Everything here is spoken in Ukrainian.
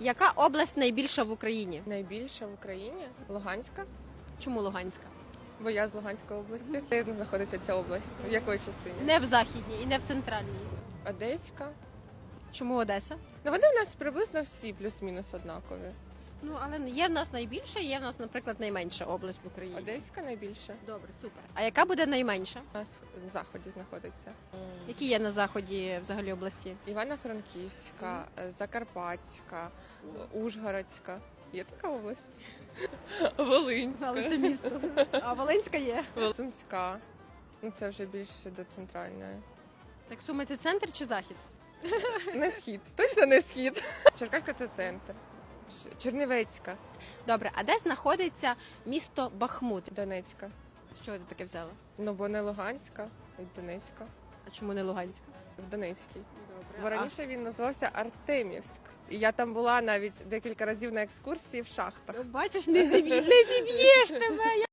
Яка область найбільша в Україні? Найбільша в Україні Луганська, Чому Луганська? бо я з Луганської області. Де знаходиться ця область? В якої частині? Не в західній і не в центральній. Одеська. Чому Одеса? Ну вони у нас приблизно всі плюс-мінус однакові. Ну але є в нас найбільша, є в нас, наприклад, найменша область в Україні. Одеська найбільша. Добре, супер. А яка буде найменша? У нас на заході знаходиться. Які є на заході взагалі області? Івано-Франківська, Закарпатська, Ужгородська. Є така область? Волинська. Але це місто. А Волинська є. Сумська. Ну це вже більше до центральної. Так Суми це центр чи захід? Не схід. Точно не схід. Черкаська це центр. Чернівецька, Добре, а де знаходиться місто Бахмут? Донецька. Що ти таке взяла? Ну бо не Луганська, а Донецька. А чому не Луганська? В Донецькій. Бо Добре. раніше він називався Артемівськ. І я там була навіть декілька разів на екскурсії в шахтах. Бачиш, не зіб'єш, не зіб'єш тебе.